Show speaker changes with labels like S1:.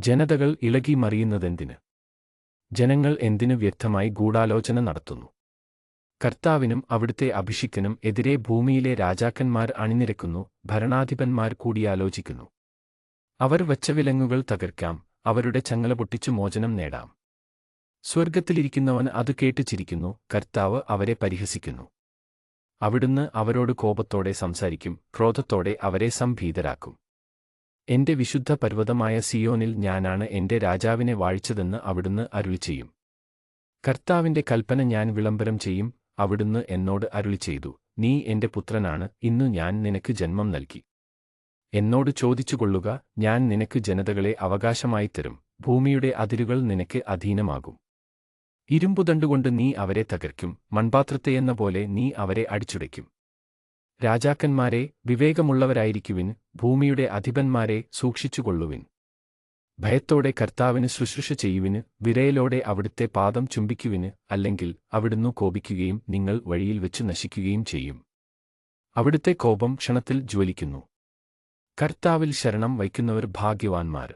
S1: ജനതകൾ ഇളകി മറിയുന്നതെന്തിന്? ജനങ്ങൾ എന്തിനു വ്യക്തമായി ഗൂഢാലോചന നടത്തുന്നു? കർത്താവിനും അവിടുത്തെ അഭിഷിക്കനും എതിരെ ഭൂമിയിലെ രാജാക്കന്മാർ അണിനിരക്കുന്നു ഭരണാധിപന്മാർ കൂടിയാലോചിക്കുന്നു. അവർ വച്ച വിലങ്ങുകൾ തകർക്കാം അവരുടെ ചങ്ങല പൊട്ടിച്ചു മോചനം നേടാം. സ്വർഗത്തിലിരിക്കുന്നവൻ അത് കേട്ട് ചിരിക്കുന്നു കർത്താവ് അവരെ പരിഹസിക്കുന്നു. അവിടുന്ന് അവരോട് കോപത്തോടെ സംസാരിക്കും ക്രോധത്തോടെ അവരെ സംഭീതരാക്കും. എന്റെ വിശുദ്ധ പർവതമായ സിയോനിൽ ഞാനാണ് എന്റെ രാജാവിനെ വാഴിച്ചതെന്ന് അവിടുന്ന് അരുളി ചെയ്യും. കർത്താവിന്റെ കൽപ്പന ഞാൻ വിളംബരം ചെയ്യും അവിടുന്ന് എന്നോട് അരുളി ചെയ്തു നീ എന്റെ പുത്രനാണ് ഇന്നു ഞാൻ നിനക്ക് ജന്മം നൽകി. എന്നോട് ചോദിച്ചുകൊള്ളുക ഞാൻ നിനക്ക് ജനതകളെ അവകാശമായി തരും ഭൂമിയുടെ അതിരുകൾ നിനക്ക് അധീനമാകും. ഇരുമ്പുദണ്ടുകൊണ്ട് നീ അവരെ തകർക്കും മൺപാത്രത്തെയെന്ന പോലെ നീ അവരെ അടിച്ചുടയ്ക്കും. രാജാക്കന്മാരെ വിവേകമുള്ളവരായിരിക്കുവിൻ ഭൂമിയുടെ അധിപന്മാരെ സൂക്ഷിച്ചുകൊള്ളുവിൻ. ഭയത്തോടെ കർത്താവിന് ശുശ്രൂഷ ചെയ്യുവിന് വിരയലോടെ അവിടുത്തെ പാദം ചുംബിക്കുവിന് അല്ലെങ്കിൽ അവിടുന്ന് കോപിക്കുകയും നിങ്ങൾ വഴിയിൽ വെച്ച് നശിക്കുകയും ചെയ്യും. അവിടുത്തെ കോപം ക്ഷണത്തിൽ ജ്വലിക്കുന്നു. കർത്താവിൽ ശരണം വയ്ക്കുന്നവർ ഭാഗ്യവാന്മാർ.